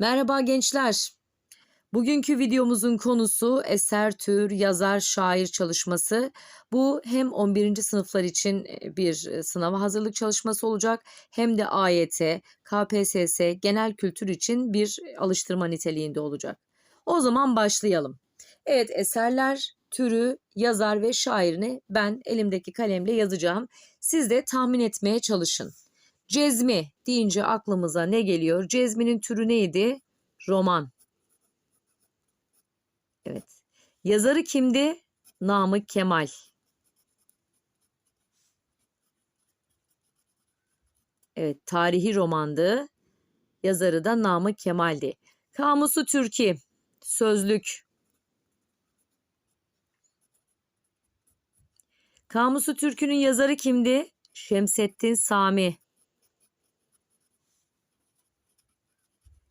Merhaba gençler. Bugünkü videomuzun konusu eser, tür, yazar, şair çalışması. Bu hem 11. sınıflar için e, bir e, sınava hazırlık çalışması olacak hem de AYT, KPSS, genel kültür için bir alıştırma niteliğinde olacak. O zaman başlayalım. Evet eserler, türü, yazar ve şairini ben elimdeki kalemle yazacağım. Siz de tahmin etmeye çalışın. Cezmi deyince aklımıza ne geliyor? Cezminin türü neydi? Roman. Evet. Yazarı kimdi? Namık Kemal. Evet, tarihi romandı. Yazarı da Namık Kemal'di. Kamusu Türki, sözlük. Kamusu Türkü'nün yazarı kimdi? Şemsettin Sami.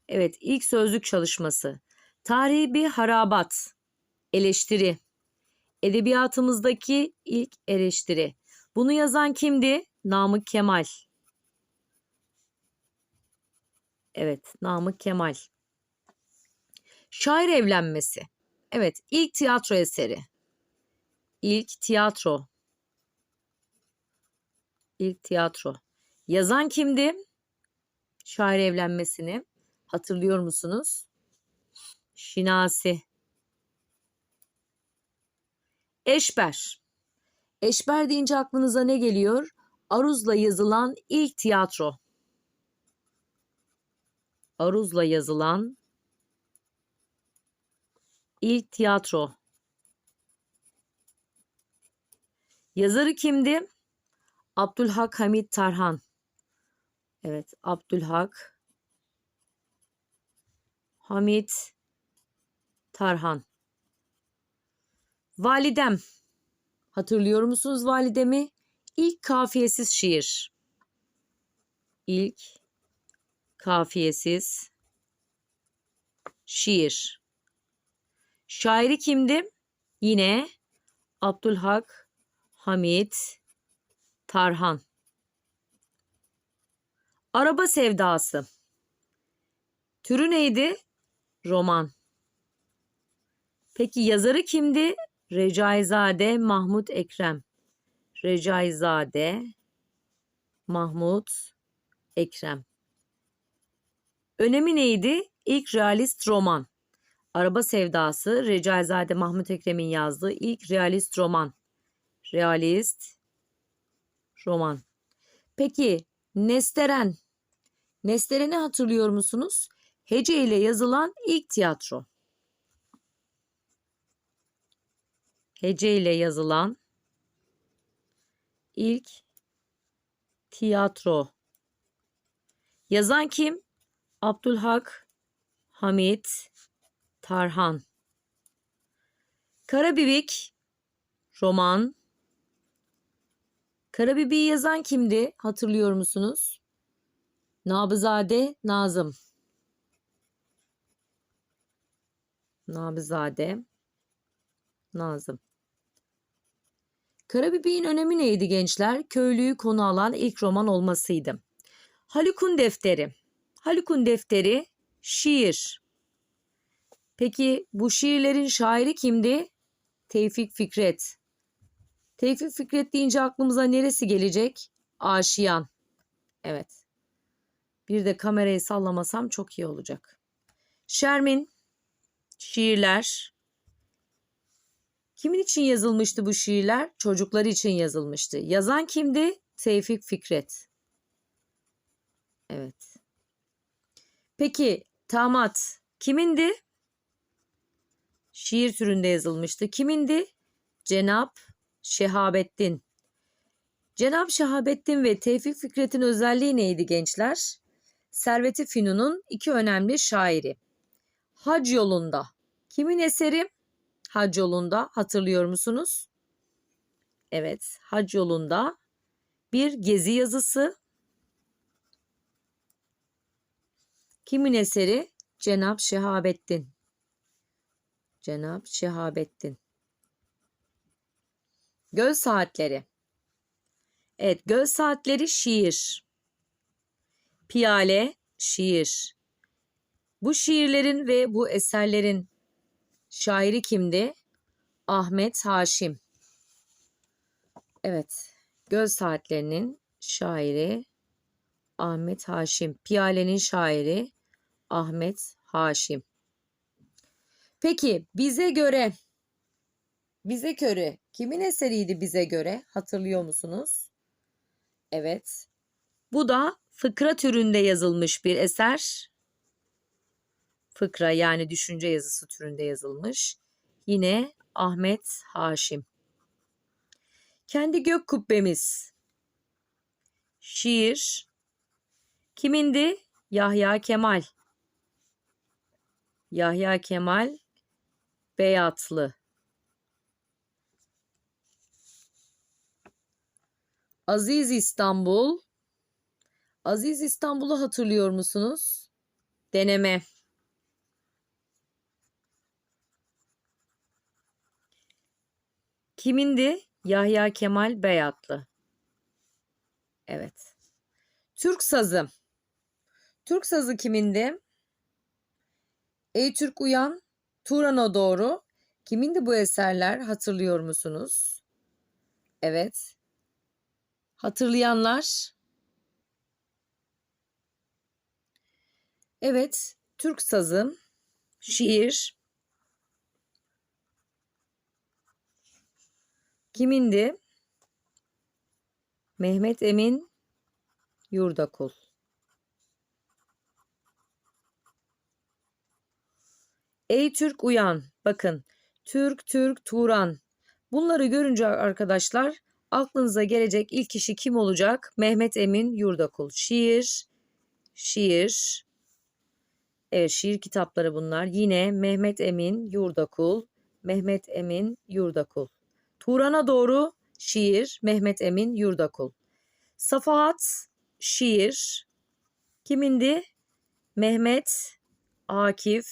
Evet, ilk sözlük çalışması. Tarihi bir harabat. Eleştiri. Edebiyatımızdaki ilk eleştiri. Bunu yazan kimdi? Namık Kemal. Evet, Namık Kemal. Şair evlenmesi. Evet, ilk tiyatro eseri. İlk tiyatro. İlk tiyatro. Yazan kimdi? Şair evlenmesini. Hatırlıyor musunuz? Şinasi. Eşber. Eşber deyince aklınıza ne geliyor? Aruz'la yazılan ilk tiyatro. Aruz'la yazılan ilk tiyatro. Yazarı kimdi? Abdülhak Hamit Tarhan. Evet, Abdülhak Hamit Tarhan. Validem. Hatırlıyor musunuz validemi? İlk kafiyesiz şiir. İlk kafiyesiz şiir. Şairi kimdi? Yine Abdülhak Hamit Tarhan. Araba sevdası. Türü neydi? Roman. Peki yazarı kimdi? Recaizade Mahmut Ekrem. Recaizade Mahmut Ekrem. Önemi neydi? İlk realist roman. Araba Sevdası Recaizade Mahmut Ekrem'in yazdığı ilk realist roman. Realist roman. Peki Nesteren. Nesteren'i hatırlıyor musunuz? Hece ile yazılan ilk tiyatro. Hece ile yazılan ilk tiyatro. Yazan kim? Abdülhak Hamit Tarhan. Karabibik roman. Karabibik'i yazan kimdi? Hatırlıyor musunuz? Nabızade Nazım. Nabizade Nazım. Karabibik'in önemi neydi gençler? Köylüyü konu alan ilk roman olmasıydı. Haluk'un defteri. Haluk'un defteri şiir. Peki bu şiirlerin şairi kimdi? Tevfik Fikret. Tevfik Fikret deyince aklımıza neresi gelecek? Aşiyan. Evet. Bir de kamerayı sallamasam çok iyi olacak. Şermin şiirler. Kimin için yazılmıştı bu şiirler? Çocuklar için yazılmıştı. Yazan kimdi? Tevfik Fikret. Evet. Peki tamat kimindi? Şiir türünde yazılmıştı. Kimindi? Cenap Şehabettin. Cenap Şehabettin ve Tevfik Fikret'in özelliği neydi gençler? Servet-i Fünun'un iki önemli şairi. Hac yolunda. Kimin eseri? Hac yolunda hatırlıyor musunuz? Evet, hac yolunda bir gezi yazısı. Kimin eseri? Cenab Şehabettin. Cenab Şehabettin. Göl saatleri. Evet, göl saatleri şiir. Piyale şiir. Bu şiirlerin ve bu eserlerin şairi kimdi? Ahmet Haşim. Evet, Göz Saatlerinin şairi Ahmet Haşim. Piyalenin şairi Ahmet Haşim. Peki bize göre bize göre kimin eseriydi bize göre? Hatırlıyor musunuz? Evet. Bu da fıkra türünde yazılmış bir eser. Fıkra yani düşünce yazısı türünde yazılmış. Yine Ahmet Haşim. Kendi gök kubbemiz. Şiir. Kimindi? Yahya Kemal. Yahya Kemal Beyatlı. Aziz İstanbul. Aziz İstanbul'u hatırlıyor musunuz? Deneme. Kimindi? Yahya Kemal Beyatlı. Evet. Türk sazı. Türk sazı kimindi? Ey Türk uyan, Turan'a doğru. Kimindi bu eserler hatırlıyor musunuz? Evet. Hatırlayanlar? Evet, Türk sazı, şiir. Kimindi? Mehmet Emin Yurdakul. Ey Türk uyan. Bakın. Türk, Türk, Turan. Bunları görünce arkadaşlar aklınıza gelecek ilk kişi kim olacak? Mehmet Emin Yurdakul. Şiir, şiir. Evet şiir kitapları bunlar. Yine Mehmet Emin Yurdakul. Mehmet Emin Yurdakul. Turan'a doğru şiir Mehmet Emin Yurdakul. Safahat şiir kimindi? Mehmet Akif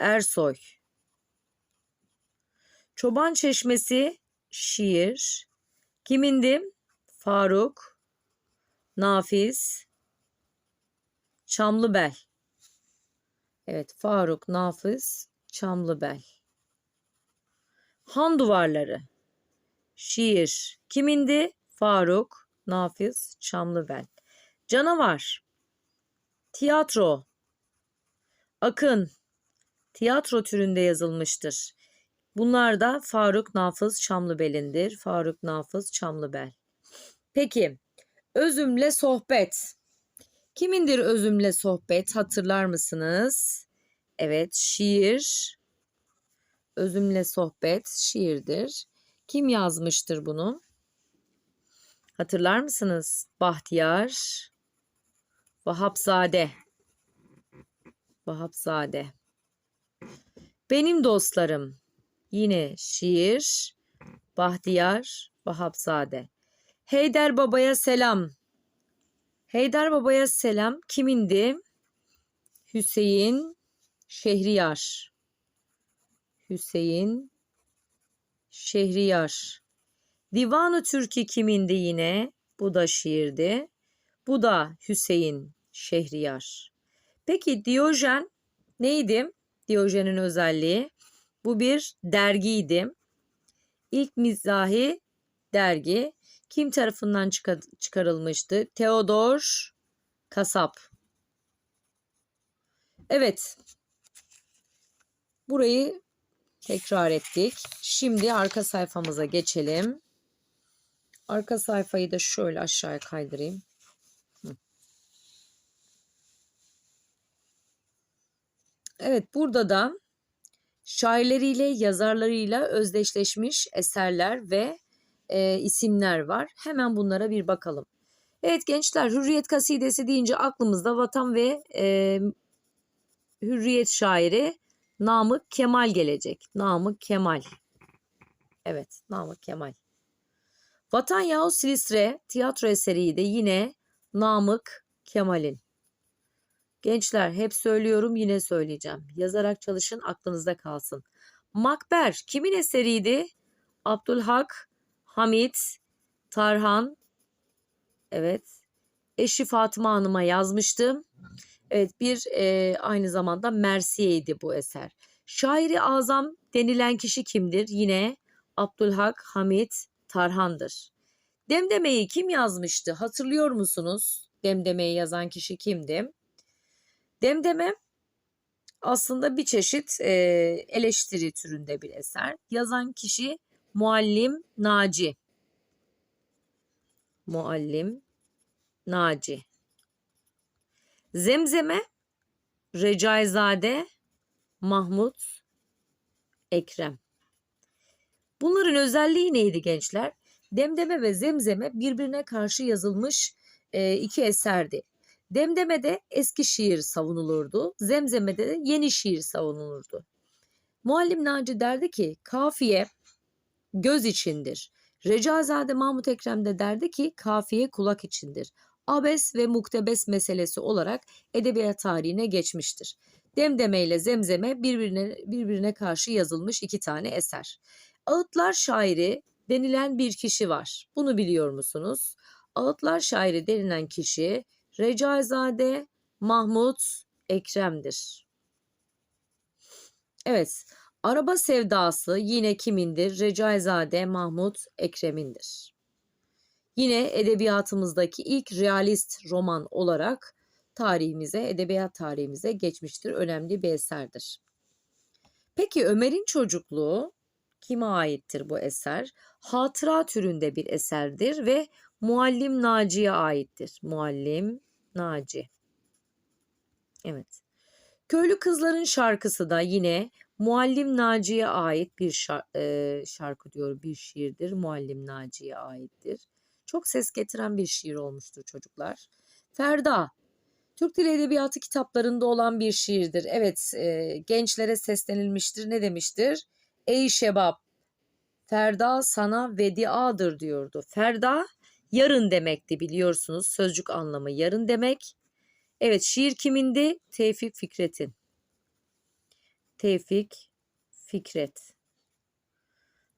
Ersoy. Çoban Çeşmesi şiir kimindi? Faruk Nafiz Çamlıbel. Evet Faruk Nafiz Çamlıbel. Han Duvarları Şiir kimindi? Faruk Nafiz Çamlıbel. Canavar Tiyatro Akın tiyatro türünde yazılmıştır. Bunlar da Faruk Nafız Çamlıbel'indir. Faruk Nafız Çamlıbel. Peki, özümle sohbet. Kimindir özümle sohbet hatırlar mısınız? Evet, şiir. Özümle sohbet şiirdir. Kim yazmıştır bunu? Hatırlar mısınız? Bahtiyar Vahapzade. Vahapzade. Benim dostlarım. Yine şiir. Bahtiyar Vahapzade. Heyder Baba'ya selam. Heyder Baba'ya selam kimindi? Hüseyin Şehriyar. Hüseyin Şehriyar. Divanı Türkü kimindi yine? Bu da şiirdi. Bu da Hüseyin Şehriyar. Peki Diyojen neydi? Diyojen'in özelliği. Bu bir dergiydi. İlk mizahi dergi kim tarafından çıkarılmıştı? Theodor Kasap. Evet. Burayı tekrar ettik. Şimdi arka sayfamıza geçelim. Arka sayfayı da şöyle aşağıya kaydırayım. Evet burada da şairleriyle, yazarlarıyla özdeşleşmiş eserler ve e, isimler var. Hemen bunlara bir bakalım. Evet gençler Hürriyet Kasidesi deyince aklımızda vatan ve e, Hürriyet şairi Namık Kemal gelecek. Namık Kemal. Evet Namık Kemal. Vatan Yahu Silistre tiyatro eseri de yine Namık Kemal'in. Gençler hep söylüyorum yine söyleyeceğim. Yazarak çalışın aklınızda kalsın. Makber kimin eseriydi? Abdülhak, Hamit, Tarhan, evet eşi Fatıma Hanım'a yazmıştım. Evet bir e, aynı zamanda mersiyeydi bu eser. Şairi azam denilen kişi kimdir? Yine Abdülhak Hamit Tarhan'dır. Demdeme'yi kim yazmıştı? Hatırlıyor musunuz? Demdeme'yi yazan kişi kimdi? Demdeme aslında bir çeşit e, eleştiri türünde bir eser. Yazan kişi Muallim Naci. Muallim Naci. Zemzeme Recaizade Mahmut Ekrem. Bunların özelliği neydi gençler? Demdeme ve Zemzeme birbirine karşı yazılmış e, iki eserdi. Demdeme'de eski şiir savunulurdu. Zemzeme'de de yeni şiir savunulurdu. Muallim Naci derdi ki kafiye göz içindir. Recazade Mahmut Ekrem de derdi ki kafiye kulak içindir. Abes ve muktebes meselesi olarak edebiyat tarihine geçmiştir. Demdeme ile Zemzeme birbirine, birbirine karşı yazılmış iki tane eser. Ağıtlar şairi denilen bir kişi var. Bunu biliyor musunuz? Ağıtlar şairi denilen kişi Recaizade Mahmut Ekrem'dir. Evet, araba sevdası yine kimindir? Recaizade Mahmut Ekrem'indir. Yine edebiyatımızdaki ilk realist roman olarak tarihimize, edebiyat tarihimize geçmiştir. Önemli bir eserdir. Peki Ömer'in çocukluğu kime aittir bu eser? Hatıra türünde bir eserdir ve Muallim Naci'ye aittir. Muallim Naci. Evet. Köylü Kızların şarkısı da yine Muallim Naci'ye ait bir şarkı, e, şarkı diyor, bir şiirdir. Muallim Naci'ye aittir. Çok ses getiren bir şiir olmuştur çocuklar. Ferda, Türk Dili Edebiyatı kitaplarında olan bir şiirdir. Evet, e, gençlere seslenilmiştir. Ne demiştir? Ey şebap, Ferda sana vediadır diyordu. Ferda yarın demekti biliyorsunuz. Sözcük anlamı yarın demek. Evet şiir kimindi? Tevfik Fikret'in. Tevfik Fikret.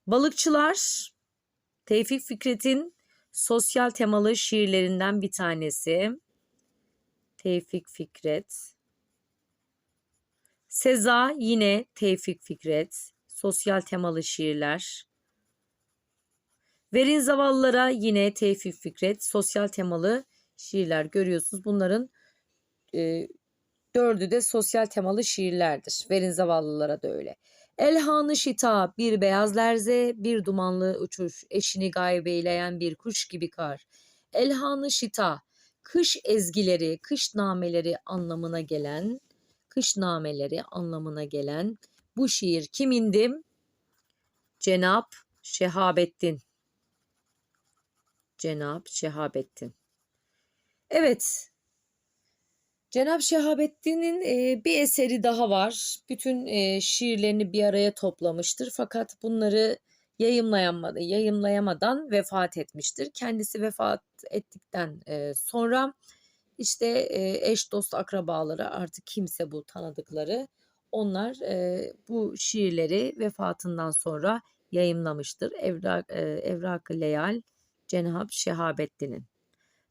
Balıkçılar Tevfik Fikret'in sosyal temalı şiirlerinden bir tanesi. Tevfik Fikret. Seza yine Tevfik Fikret. Sosyal temalı şiirler. Verin zavallılara yine Tevfik Fikret. Sosyal temalı şiirler görüyorsunuz. Bunların e, dördü de sosyal temalı şiirlerdir. Verin zavallılara da öyle. Elhanı şita bir beyaz lerze bir dumanlı uçuş eşini gaybeyleyen bir kuş gibi kar. Elhanı şita kış ezgileri, kış nameleri anlamına gelen, kış nameleri anlamına gelen bu şiir kimindim? Cenap Şehabettin. Cenap Şehabettin. Evet. Cenap Şehabettin'in bir eseri daha var. Bütün şiirlerini bir araya toplamıştır. Fakat bunları yayımlayamadı, yayımlayamadan vefat etmiştir. Kendisi vefat ettikten sonra işte eş dost akrabaları artık kimse bu tanıdıkları onlar bu şiirleri vefatından sonra yayımlamıştır. Evrak, Evrak-ı Leyal Cenab Şehabettin'in.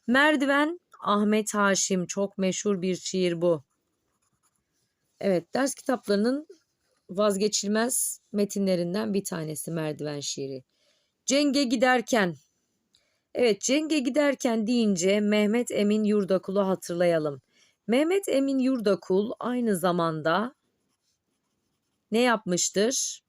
Merdiven Ahmet Haşim çok meşhur bir şiir bu. Evet ders kitaplarının vazgeçilmez metinlerinden bir tanesi merdiven şiiri. Cenge giderken Evet cenge giderken deyince Mehmet Emin Yurdakul'u hatırlayalım. Mehmet Emin Yurdakul aynı zamanda ne yapmıştır?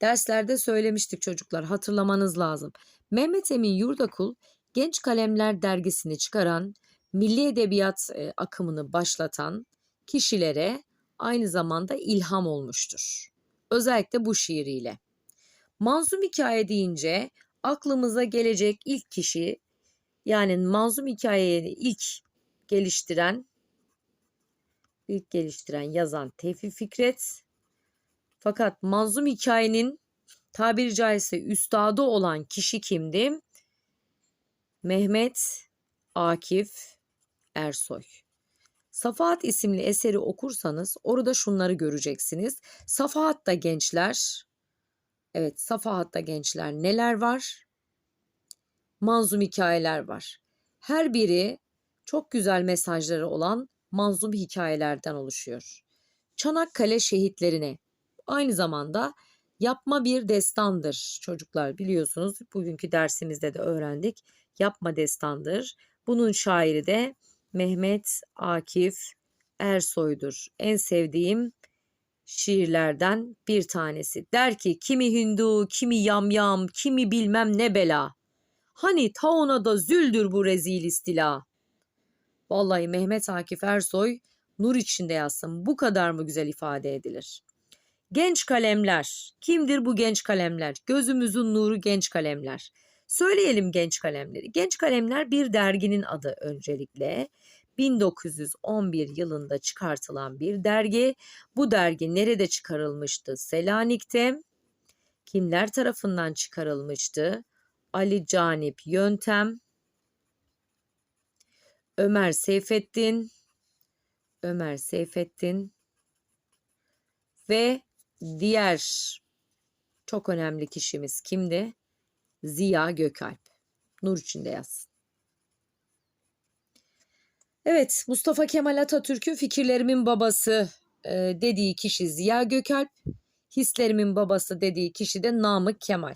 Derslerde söylemiştik çocuklar hatırlamanız lazım. Mehmet Emin Yurdakul Genç Kalemler dergisini çıkaran, milli edebiyat e, akımını başlatan kişilere aynı zamanda ilham olmuştur. Özellikle bu şiiriyle. Manzum hikaye deyince aklımıza gelecek ilk kişi yani manzum hikayeyi ilk geliştiren ilk geliştiren yazan Tevfik Fikret fakat manzum hikayenin tabiri caizse üstadı olan kişi kimdi? Mehmet Akif Ersoy. Safahat isimli eseri okursanız orada şunları göreceksiniz. Safahat'ta gençler, evet Safahat'ta gençler neler var? Manzum hikayeler var. Her biri çok güzel mesajları olan manzum hikayelerden oluşuyor. Çanakkale şehitlerine aynı zamanda yapma bir destandır çocuklar biliyorsunuz bugünkü dersimizde de öğrendik. Yapma destandır. Bunun şairi de Mehmet Akif Ersoy'dur. En sevdiğim şiirlerden bir tanesi. Der ki kimi Hindu, kimi yamyam, kimi bilmem ne bela. Hani ta da züldür bu rezil istila. Vallahi Mehmet Akif Ersoy nur içinde yazsın. Bu kadar mı güzel ifade edilir? Genç kalemler. Kimdir bu genç kalemler? Gözümüzün nuru genç kalemler. Söyleyelim genç kalemleri. Genç kalemler bir derginin adı öncelikle. 1911 yılında çıkartılan bir dergi. Bu dergi nerede çıkarılmıştı? Selanik'te. Kimler tarafından çıkarılmıştı? Ali Canip Yöntem, Ömer Seyfettin, Ömer Seyfettin ve diğer çok önemli kişimiz kimdi? Ziya Gökalp. Nur içinde yazsın. Evet, Mustafa Kemal Atatürk'ün fikirlerimin babası e, dediği kişi Ziya Gökalp, hislerimin babası dediği kişi de Namık Kemal.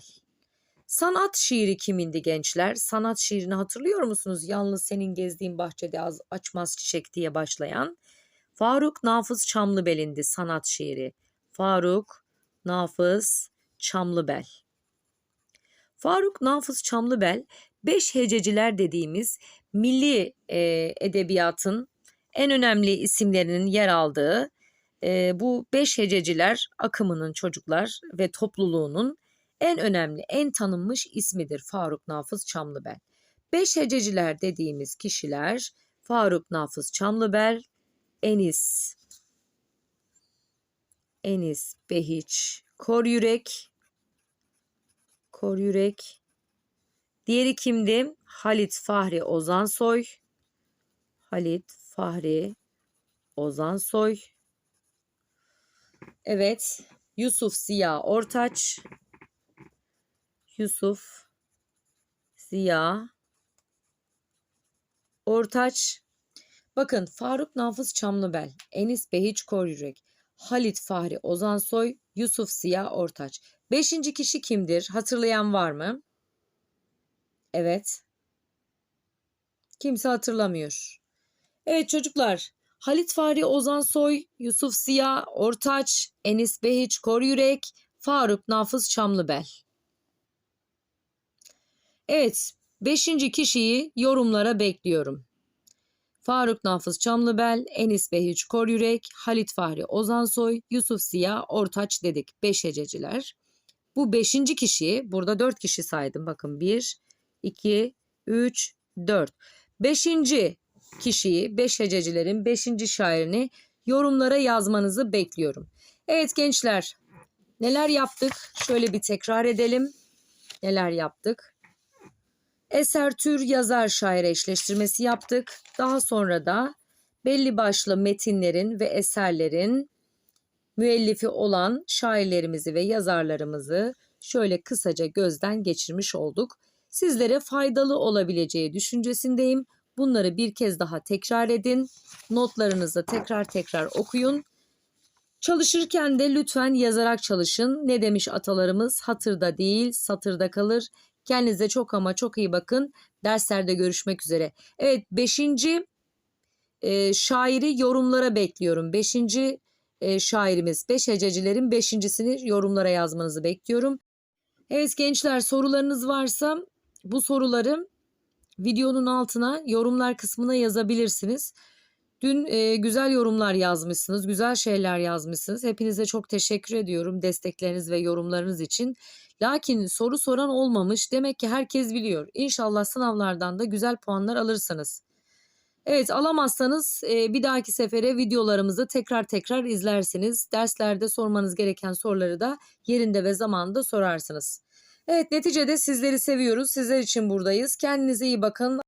Sanat şiiri kimindi gençler? Sanat şiirini hatırlıyor musunuz? Yalnız senin gezdiğin bahçede az açmaz çiçek diye başlayan. Faruk Nafız Çamlıbel'indi sanat şiiri. Faruk Nafız Çamlıbel. Faruk Nafız Çamlıbel beş hececiler dediğimiz milli e, edebiyatın en önemli isimlerinin yer aldığı e, bu beş hececiler akımının çocuklar ve topluluğunun en önemli, en tanınmış ismidir Faruk Nafız Çamlıbel. Beş hececiler dediğimiz kişiler Faruk Nafız Çamlıbel, Enis, Enis Behiç, Kor Yürek, Kor Yürek. Diğeri kimdi? Halit Fahri Ozansoy. Halit Fahri Ozansoy. Evet. Yusuf Ziya Ortaç. Yusuf Ziya Ortaç. Bakın Faruk Nafız Çamlıbel, Enis Behiç Koryürek, Halit Fahri Ozansoy, Yusuf Ziya Ortaç. Beşinci kişi kimdir? Hatırlayan var mı? Evet. Kimse hatırlamıyor. Evet çocuklar. Halit Fahri Ozansoy, Yusuf Ziya Ortaç, Enis Behiç Koryürek, Faruk Nafız Çamlıbel. Evet, beşinci kişiyi yorumlara bekliyorum. Faruk Nafız Çamlıbel, Enis Behiç Koryürek, Halit Fahri Ozansoy, Yusuf Ziya Ortaç dedik. Beş hececiler. Bu beşinci kişi, burada dört kişi saydım. Bakın bir, iki, üç, dört. Beşinci kişiyi, beş hececilerin beşinci şairini yorumlara yazmanızı bekliyorum. Evet gençler, neler yaptık? Şöyle bir tekrar edelim. Neler yaptık? Eser tür yazar şair eşleştirmesi yaptık. Daha sonra da belli başlı metinlerin ve eserlerin müellifi olan şairlerimizi ve yazarlarımızı şöyle kısaca gözden geçirmiş olduk. Sizlere faydalı olabileceği düşüncesindeyim. Bunları bir kez daha tekrar edin. Notlarınızı tekrar tekrar okuyun. Çalışırken de lütfen yazarak çalışın. Ne demiş atalarımız? Hatırda değil, satırda kalır. Kendinize çok ama çok iyi bakın. Derslerde görüşmek üzere. Evet beşinci e, şairi yorumlara bekliyorum. Beşinci e, şairimiz, beş hececilerin beşincisini yorumlara yazmanızı bekliyorum. Evet gençler sorularınız varsa bu soruları videonun altına yorumlar kısmına yazabilirsiniz. Dün e, güzel yorumlar yazmışsınız, güzel şeyler yazmışsınız. Hepinize çok teşekkür ediyorum destekleriniz ve yorumlarınız için. Lakin soru soran olmamış. Demek ki herkes biliyor. İnşallah sınavlardan da güzel puanlar alırsınız. Evet alamazsanız e, bir dahaki sefere videolarımızı tekrar tekrar izlersiniz. Derslerde sormanız gereken soruları da yerinde ve zamanında sorarsınız. Evet neticede sizleri seviyoruz. Sizler için buradayız. Kendinize iyi bakın.